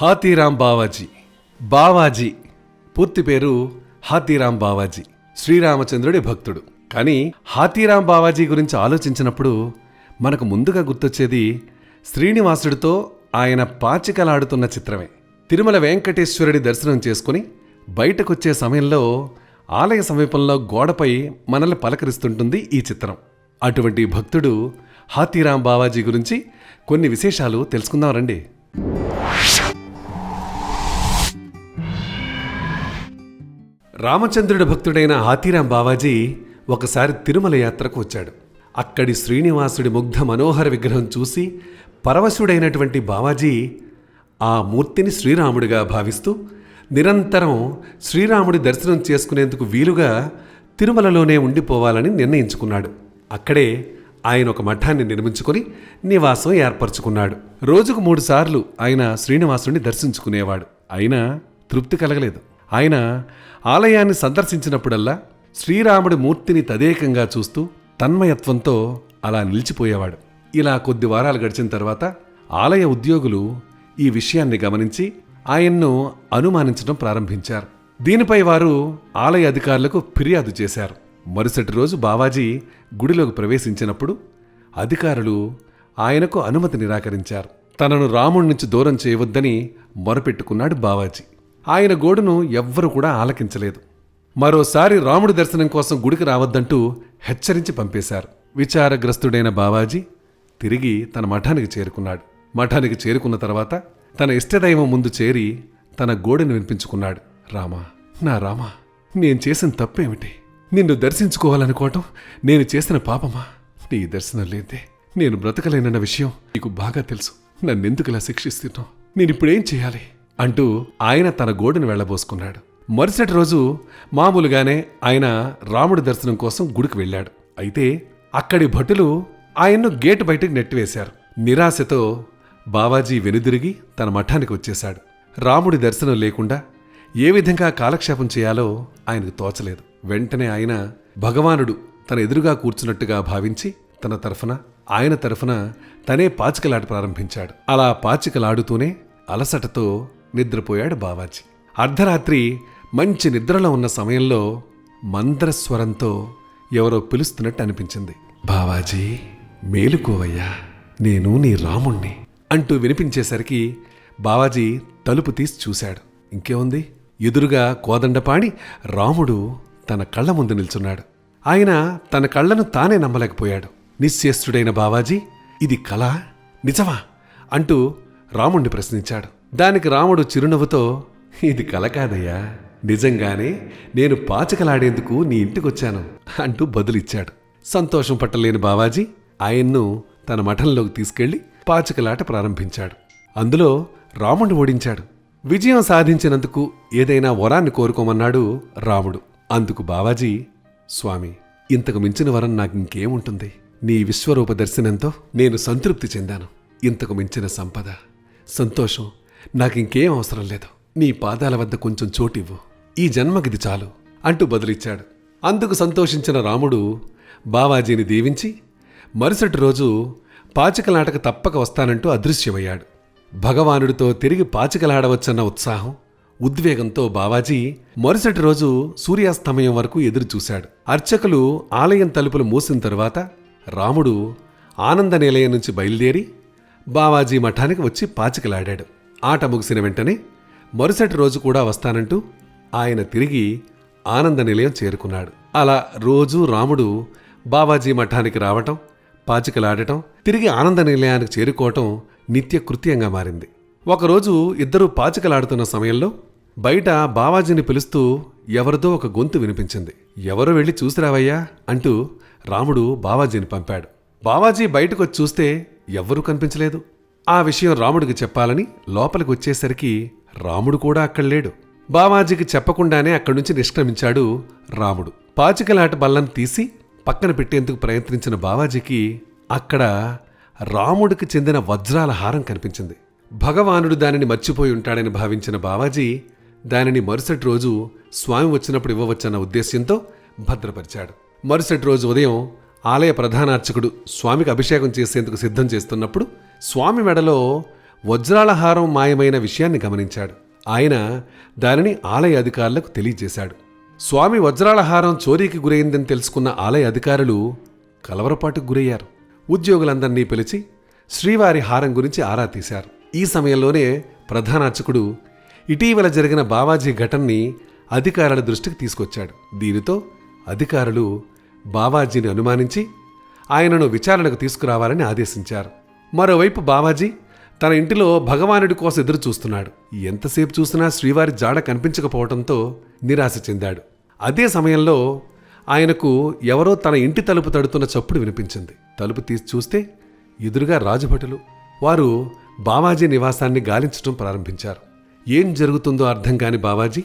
హాతీరామ్ బావాజీ. బావాజీ. పూర్తి పేరు హాతీరామ్ బావాజీ. శ్రీరామచంద్రుడి భక్తుడు. కానీ హాతీరామ్ బావాజీ గురించి ఆలోచించినప్పుడు మనకు ముందుగా గుర్తొచ్చేది శ్రీనివాసుడితో ఆయన పాచికలాడుతున్న చిత్రమే. తిరుమల వెంకటేశ్వరుడి దర్శనం చేసుకుని బయటకొచ్చే సమయంలో ఆలయ సమీపంలో గోడపై మనల్ని పలకరిస్తుంటుంది ఈ చిత్రం. అటువంటి భక్తుడు హాతీరాం బావాజీ గురించి కొన్ని విశేషాలు తెలుసుకుందాం రండి. రామచంద్రుడి భక్తుడైన హాతీరాం బావాజీ ఒకసారి తిరుమల యాత్రకు వచ్చాడు. అక్కడి శ్రీనివాసుడి ముగ్ధ మనోహర విగ్రహం చూసి పరవశుడైనటువంటి బావాజీ ఆ మూర్తిని శ్రీరాముడిగా భావిస్తూ నిరంతరం శ్రీరాముడి దర్శనం చేసుకునేందుకు వీలుగా తిరుమలలోనే ఉండిపోవాలని నిర్ణయించుకున్నాడు. అక్కడే ఆయన ఒక మఠాన్ని నిర్మించుకొని నివాసం ఏర్పరచుకున్నాడు. రోజుకు మూడుసార్లు ఆయన శ్రీనివాసుని దర్శించుకునేవాడు. అయినా తృప్తి కలగలేదు. ఆయన ఆలయాన్ని సందర్శించినప్పుడల్లా శ్రీరాముడి మూర్తిని తదేకంగా చూస్తూ తన్మయత్వంతో అలా నిలిచిపోయేవాడు. ఇలా కొద్ది వారాలు గడిచిన తర్వాత ఆలయ ఉద్యోగులు ఈ విషయాన్ని గమనించి ఆయన్ను అనుమానించడం ప్రారంభించారు. దీనిపై వారు ఆలయ అధికారులకు ఫిర్యాదు చేశారు. మరుసటి రోజు బావాజీ గుడిలోకి ప్రవేశించినప్పుడు అధికారులు ఆయనకు అనుమతి నిరాకరించారు. తనను రాముడి నుంచి దూరం చేయవద్దని మొరపెట్టుకున్నాడు బావాజీ. ఆయన గోడును ఎవ్వరూ కూడా ఆలకించలేదు. మరోసారి రాముడి దర్శనం కోసం గుడికి రావద్దంటూ హెచ్చరించి పంపేశారు. విచారగ్రస్తుడైన బావాజీ తిరిగి తన మఠానికి చేరుకున్నాడు. మఠానికి చేరుకున్న తర్వాత తన ఇష్టదైవం ముందు చేరి తన గోడను వినిపించుకున్నాడు. రామా నా రామా నేను చేసిన తప్పేమిటి? నిన్ను దర్శించుకోవాలనుకోవటం నేను చేసిన పాపమా? నీ దర్శనం లేదే. నేను బ్రతకలేనన్న విషయం నీకు బాగా తెలుసు. నన్నెందుకులా శిక్షిస్తున్నావు? నేనిప్పుడేం చేయాలి? అంటూ ఆయన తన గోడును వెళ్ళబోసుకున్నాడు. మరుసటి రోజు మామూలుగానే ఆయన రాముడి దర్శనం కోసం గుడికి వెళ్ళాడు. అయితే అక్కడి భటులు ఆయన్ను గేటు బయటకు నెట్టివేశారు. నిరాశతో బావాజీ వెనుదిరిగి తన మఠానికి వచ్చేశాడు. రాముడి దర్శనం లేకుండా ఏ విధంగా కాలక్షేపం చేయాలో ఆయనకు తోచలేదు. వెంటనే ఆయన భగవానుడు తన ఎదురుగా కూర్చున్నట్టుగా భావించి తన తరఫున ఆయన తరఫున తనే పాచికలాట ప్రారంభించాడు. అలా పాచికలాడుతూనే అలసటతో నిద్రపోయాడు బావాజీ. అర్ధరాత్రి మంచి నిద్రలో ఉన్న సమయంలో మంద్రస్వరంతో ఎవరో పిలుస్తున్నట్టు అనిపించింది. బావాజీ మేలుకోవయ్యా. నేను నీ రాముణ్ణి. అంటూ వినిపించేసరికి బావాజీ తలుపు తీసి చూశాడు. ఇంకేముంది? ఎదురుగా కోదండపాణి రాముడు తన కళ్ళ ముందు నిల్చున్నాడు. ఆయన తన కళ్ళను తానే నమ్మలేకపోయాడు. నిశ్చేష్టుడైన బావాజీ ఇది కళ? నిజమా? అంటూ రాముణ్ణి ప్రశ్నించాడు. దానికి రాముడు చిరునవ్వుతో ఇది కల కాదయ్యా. నిజంగానే నేను పాచకలాడేందుకు నీ ఇంటికొచ్చాను అంటూ బదులిచ్చాడు. సంతోషం పట్టలేని బావాజీ ఆయన్ను తన మఠంలోకి తీసుకెళ్ళి పాచకలాట ప్రారంభించాడు. అందులో రాముడు ఓడించాడు. విజయం సాధించినందుకు ఏదైనా వరాన్ని కోరుకోమన్నాడు రాముడు. అందుకు బావాజీ స్వామి ఇంతకు మించిన వరం నాకు ఇంకేముంటుంది? నీ విశ్వరూప దర్శనంతో నేను సంతృప్తి చెందాను. ఇంతకు మించిన సంపద సంతోషం నాకింకేం అవసరం లేదు. నీ పాదాల వద్ద కొంచెం చోటివ్వు. ఈ జన్మకిది చాలు అంటూ బదులిచ్చాడు. అందుకు సంతోషించిన రాముడు బావాజీని దీవించి మరుసటి రోజు పాచికలాటక తప్పక వస్తానంటూ అదృశ్యమయ్యాడు. భగవానుడితో తిరిగి పాచికలాడవచ్చన్న ఉత్సాహం ఉద్వేగంతో బావాజీ మరుసటి రోజు సూర్యాస్తమయం వరకు ఎదురుచూశాడు. అర్చకులు ఆలయం తలుపులు మూసిన తరువాత రాముడు ఆనంద నిలయం నుంచి బయలుదేరి బావాజీ మఠానికి వచ్చి పాచికలాడాడు. ఆట ముగిసిన వెంటనే మరుసటి రోజు కూడా వస్తానంటూ ఆయన తిరిగి ఆనంద నిలయం చేరుకున్నాడు. అలా రోజూ రాముడు బావాజీ మఠానికి రావటం పాచికలాడటం తిరిగి ఆనంద నిలయానికి చేరుకోవటం నిత్య కృత్యంగా మారింది. ఒకరోజు ఇద్దరూ పాచికలాడుతున్న సమయంలో బయట బావాజీని పిలుస్తూ ఎవరిదో ఒక గొంతు వినిపించింది. ఎవరో వెళ్ళి చూసిరావయ్యా? అంటూ రాముడు బావాజీని పంపాడు. బావాజీ బయటకు వచ్చి చూస్తే ఎవ్వరూ కనిపించలేదు. ఆ విషయం రాముడికి చెప్పాలని లోపలికి వచ్చేసరికి రాముడు కూడా అక్కడ లేడు బావాజీకి చెప్పకుండానే అక్కడి నుంచి నిష్క్రమించాడు రాముడు. పాచికలాట బల్లను తీసి పక్కన పెట్టేందుకు ప్రయత్నించిన బావాజీకి అక్కడ రాముడికి చెందిన వజ్రాల హారం కనిపించింది. భగవానుడు దానిని మర్చిపోయి ఉంటాడని భావించిన బావాజీ దానిని మరుసటి రోజు స్వామి వచ్చినప్పుడు ఇవ్వవచ్చన్న ఉద్దేశ్యంతో భద్రపరిచాడు. మరుసటి రోజు ఉదయం ఆలయ ప్రధానార్చకుడు స్వామికి అభిషేకం చేసేందుకు సిద్ధం చేస్తున్నప్పుడు స్వామి మెడలో వజ్రాల హారం మాయమైన విషయాన్ని గమనించాడు. ఆయన దానిని ఆలయ అధికారులకు తెలియజేశాడు. స్వామి వజ్రాల హారం చోరీకి గురైందని తెలుసుకున్న ఆలయ అధికారులు కలవరపాటుకు గురయ్యారు. ఉద్యోగులందరినీ పిలిచి శ్రీవారి హారం గురించి ఆరా తీశారు. ఈ సమయంలోనే ప్రధాన అర్చకుడు ఇటీవల జరిగిన బావాజీ ఘటనని అధికారుల దృష్టికి తీసుకొచ్చాడు. దీనితో అధికారులు బావాజీని అనుమానించి ఆయనను విచారణకు తీసుకురావాలని ఆదేశించారు. మరోవైపు బావాజీ తన ఇంటిలో భగవానుడి కోసం ఎదురు చూస్తున్నాడు. ఎంతసేపు చూసినా శ్రీవారి జాడ కనిపించకపోవడంతో నిరాశ చెందాడు. అదే సమయంలో ఆయనకు ఎవరో తన ఇంటి తలుపు తడుతున్న చప్పుడు వినిపించింది. తలుపు తీసి చూస్తే ఎదురుగా రాజభటులు వారు బావాజీ నివాసాన్ని గాలించడం ప్రారంభించారు. ఏం జరుగుతుందో అర్థం కాని బావాజీ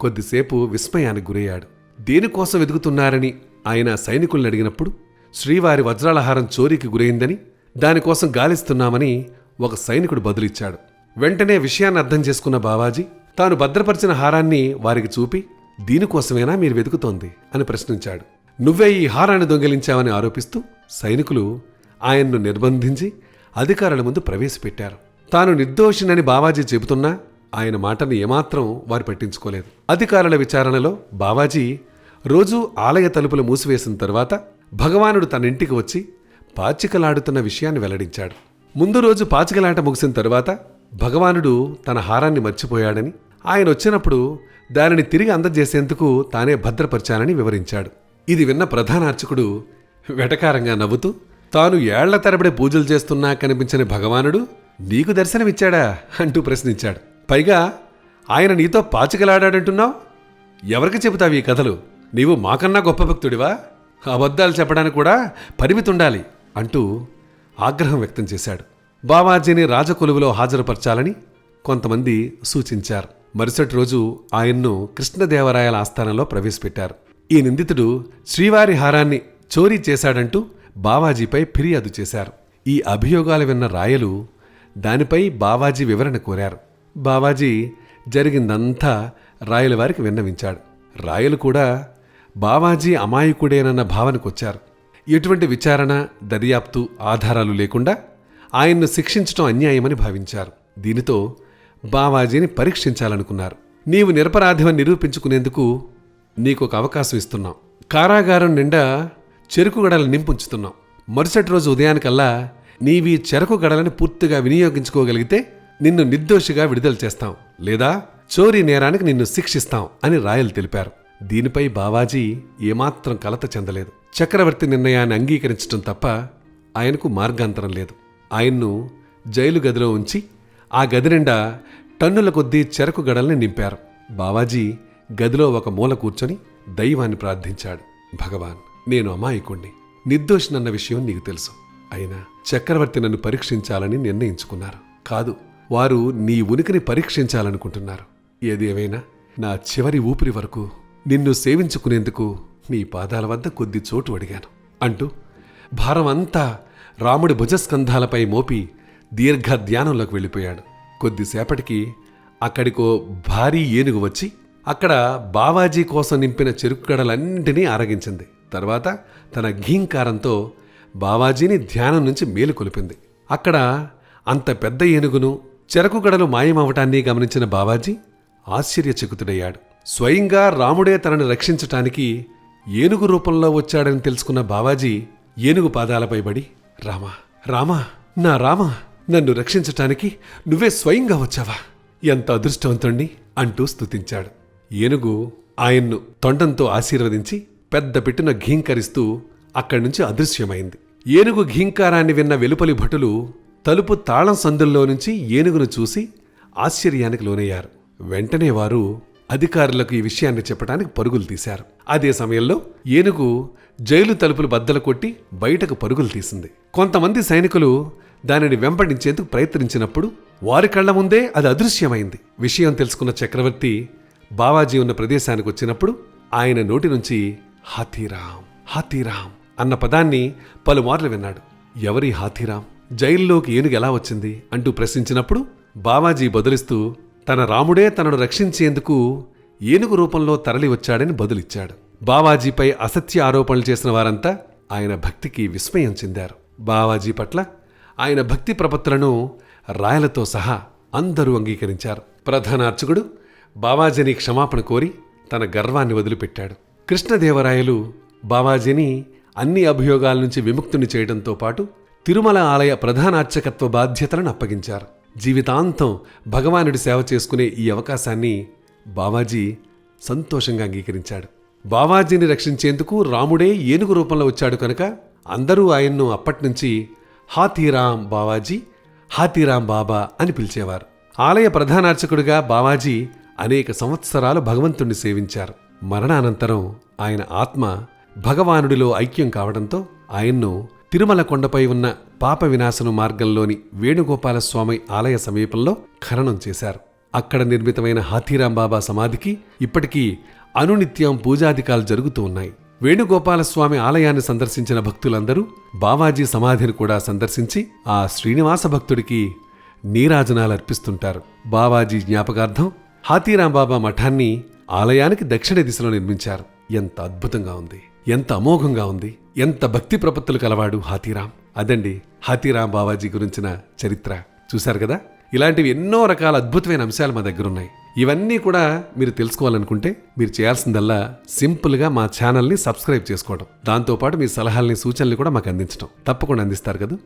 కొద్దిసేపు విస్మయానికి గురయ్యాడు. దేనికోసం వెతుకుతున్నారని ఆయన సైనికుల్ని అడిగినప్పుడు శ్రీవారి వజ్రాలహారం చోరీకి గురైందని దానికోసం గాలిస్తున్నామని ఒక సైనికుడు బదులిచ్చాడు. వెంటనే విషయాన్ని అర్థం చేసుకున్న బావాజీ తాను భద్రపరిచిన హారాన్ని వారికి చూపి దీనికోసమేనా మీరు వెతుకుతోంది? అని ప్రశ్నించాడు. నువ్వే ఈ హారాన్ని దొంగిలించావని ఆరోపిస్తూ సైనికులు ఆయన్ను నిర్బంధించి అధికారుల ముందు ప్రవేశపెట్టారు. తాను నిర్దోషినని బావాజీ చెబుతున్నా ఆయన మాటను ఏమాత్రం వారు పట్టించుకోలేదు. అధికారుల విచారణలో బావాజీ రోజూ ఆలయ తలుపులు మూసివేసిన తర్వాత భగవానుడు తన ఇంటికి వచ్చి పాచికలాడుతున్న విషయాన్ని వెల్లడించాడు. ముందు రోజు పాచికలాట ముగిసిన తరువాత భగవానుడు తన హారాన్ని మర్చిపోయాడని ఆయన వచ్చినప్పుడు దానిని తిరిగి అందజేసేందుకు తానే భద్రపరిచానని వివరించాడు. ఇది విన్న ప్రధాన అర్చకుడు వెటకారంగా నవ్వుతూ తాను ఏళ్ళ తరబడి పూజలు చేస్తున్నా కనిపించని భగవానుడు నీకు దర్శనమిచ్చాడా? అంటూ ప్రశ్నించాడు. పైగా ఆయన నీతో పాచికలాడాడంటున్నావు? ఎవరికి చెబుతావు ఈ కథలు? నీవు మాకన్నా గొప్ప భక్తుడివా? అబద్ధాలు చెప్పడానికి కూడా పరిమితి ఉండాలి అంటూ ఆగ్రహం వ్యక్తం చేశాడు. బావాజీని రాజకొలువులో హాజరుపరచాలని కొంతమంది సూచించారు. మరుసటి రోజు ఆయన్ను కృష్ణదేవరాయల ఆస్థానంలో ప్రవేశపెట్టారు. ఈ నిందితుడు శ్రీవారి హారాన్ని చోరీ చేశాడంటూ బావాజీపై ఫిర్యాదు చేశారు. ఈ అభియోగాలు విన్న రాయలు దానిపై బావాజీ వివరణ కోరారు. బావాజీ జరిగిందంతా రాయల వారికి విన్నవించాడు. రాయలు కూడా బావాజీ అమాయకుడేనన్న భావనకొచ్చారు. ఎటువంటి విచారణ దర్యాప్తు ఆధారాలు లేకుండా ఆయన్ను శిక్షించడం అన్యాయమని భావించారు. దీనితో బావాజీని పరీక్షించాలనుకున్నారు. నీవు నిరపరాధివని నిరూపించుకునేందుకు నీకు ఒక అవకాశం ఇస్తున్నాం. కారాగారం నిండా చెరుకు గడలు నింపుంచుతున్నాం. మరుసటి రోజు ఉదయానికల్లా నీవి చెరకు గడలని పూర్తిగా వినియోగించుకోగలిగితే నిన్ను నిర్దోషిగా విడుదల చేస్తాం. లేదా చోరీ నేరానికి నిన్ను శిక్షిస్తాం అని రాయలు తెలిపారు. దీనిపై బావాజీ ఏమాత్రం కలత చెందలేదు. చక్రవర్తి నిర్ణయాన్ని అంగీకరించటం తప్ప ఆయనకు మార్గాంతరం లేదు. ఆయన్ను జైలు గదిలో ఉంచి ఆ గది నిండా టన్నుల కొద్దీ చెరకు గడల్ని నింపారు. బావాజీ గదిలో ఒక మూల కూర్చొని దైవాన్ని ప్రార్థించాడు. భగవాన్ నేను అమాయకుణ్ణి. నిర్దోషినన్న విషయం నీకు తెలుసు. అయినా చక్రవర్తి నన్ను పరీక్షించాలని నిర్ణయించుకున్నారు. కాదు వారు నీ ఉనికిని పరీక్షించాలనుకుంటున్నారు. ఏది నా చివరి ఊపిరి వరకు నిన్ను సేవించుకునేందుకు నీ పాదాల వద్ద కొద్ది చోటు అడిగాను. అంటూ భారం అంతా రాముడి భుజస్కంధాలపై మోపి దీర్ఘ ధ్యానంలోకి వెళ్ళిపోయాడు. కొద్దిసేపటికి అక్కడికో భారీ ఏనుగు వచ్చి అక్కడ బావాజీ కోసం నింపిన చెరుకుగడలన్నింటినీ ఆరగించింది. తర్వాత తన ఘీంకారంతో బావాజీని ధ్యానం నుంచి మేలుకొలిపింది అక్కడ అంత పెద్ద ఏనుగును చెరకుగడలు మాయమవటాన్ని గమనించిన బావాజీ ఆశ్చర్యచకితుడయ్యాడు. స్వయంగా రాముడే తనను రక్షించటానికి ఏనుగు రూపంలో వచ్చాడని తెలుసుకున్న బావాజీ ఏనుగు పాదాలపై పడి రామా రామా నా రామా నన్ను రక్షించటానికి నువ్వే స్వయంగా వచ్చావా? ఎంత అదృష్టవంతుణ్ణి అంటూ స్తుతించాడు. ఏనుగు ఆయన్ను తొండంతో ఆశీర్వదించి పెద్ద పెట్టున ఘీంకరిస్తూ అక్కడి నుంచి అదృశ్యమైంది. ఏనుగు ఘీంకారాన్ని విన్న వెలుపలి భటులు తలుపు తాళం సందుల్లో నుంచి ఏనుగును చూసి ఆశ్చర్యానికి లోనయ్యారు. వెంటనే వారు అధికారులకు ఈ విషయాన్ని చెప్పడానికి పరుగులు తీశారు. అదే సమయంలో ఏనుగు జైలు తలుపులు బద్దలు కొట్టి బయటకు పరుగులు తీసింది. కొంతమంది సైనికులు దానిని వెంపడించేందుకు ప్రయత్నించినప్పుడు వారి కళ్ళ ముందే అది అదృశ్యమైంది. విషయం తెలుసుకున్న చక్రవర్తి బావాజీ ఉన్న ప్రదేశానికి వచ్చినప్పుడు ఆయన నోటి నుంచి హాతీరాం హాతీరాం అన్న పదాన్ని పలుమార్లు విన్నాడు. ఎవరి హాతీరాం జైల్లోకి ఏనుగు ఎలా వచ్చింది? అంటూ ప్రశ్నించినప్పుడు బావాజీ బదులిస్తూ తన రాముడే తనను రక్షించేందుకు ఏనుగు రూపంలో తరలి వచ్చాడని బదులిచ్చాడు. బావాజీపై అసత్య ఆరోపణలు చేసిన వారంతా ఆయన భక్తికి విస్మయం చెందారు. బావాజీ పట్ల ఆయన భక్తి ప్రపత్తులను రాయలతో సహా అందరూ అంగీకరించారు. ప్రధాన అర్చకుడు బావాజీని క్షమాపణ కోరి తన గర్వాన్ని వదిలిపెట్టాడు. కృష్ణదేవరాయలు బావాజీని అన్ని అభియోగాల నుంచి విముక్తుని చేయడంతో పాటు తిరుమల ఆలయ ప్రధాన అర్చకత్వ బాధ్యతలను అప్పగించారు. జీవితాంతం భగవానుడి సేవ చేసుకునే ఈ అవకాశాన్ని బావాజీ సంతోషంగా అంగీకరించాడు. బావాజీని రక్షించేందుకు రాముడే ఏనుగు రూపంలో వచ్చాడు కనుక అందరూ ఆయన్ను అప్పట్నుంచి హాతీరాం బావాజీ హాతీరాం బాబా అని పిలిచేవారు. ఆలయ ప్రధానార్చకుడిగా బావాజీ అనేక సంవత్సరాలు భగవంతుణ్ణి సేవించారు. మరణానంతరం ఆయన ఆత్మ భగవానుడిలో ఐక్యం కావడంతో ఆయన్ను తిరుమల కొండపై ఉన్న పాప వినాశన మార్గంలోని వేణుగోపాలస్వామి ఆలయ సమీపంలో ఖననం చేశారు. అక్కడ నిర్మితమైన హాతీరాం బాబా సమాధికి ఇప్పటికీ అనునిత్యం పూజాధికాలు జరుగుతూ ఉన్నాయి. వేణుగోపాలస్వామి ఆలయాన్ని సందర్శించిన భక్తులందరూ బావాజీ సమాధిని కూడా సందర్శించి ఆ శ్రీనివాస భక్తుడికి నీరాజనాలు అర్పిస్తుంటారు. బావాజీ జ్ఞాపకార్థం హాతీరాం బాబా మఠాన్ని ఆలయానికి దక్షిణ దిశలో నిర్మించారు. ఎంత అద్భుతంగా ఉంది. ఎంత అమోఘంగా ఉంది. ఎంత భక్తి ప్రపత్తులు కలవాడు హాతీరామ్. అదండి హాతీరామ్ బావాజీ గురించిన చరిత్ర. చూశారు కదా? ఇలాంటివి ఎన్నో రకాల అద్భుతమైన అంశాలు మా దగ్గర ఉన్నాయి ఇవన్నీ కూడా మీరు తెలుసుకోవాలనుకుంటే మీరు చేయాల్సిందల్లా సింపుల్గా మా ఛానల్ని సబ్స్క్రైబ్ చేసుకోవడం. దాంతోపాటు మీ సలహాలని సూచనలు కూడా మాకు అందించడం తప్పకుండా అందిస్తారు కదా?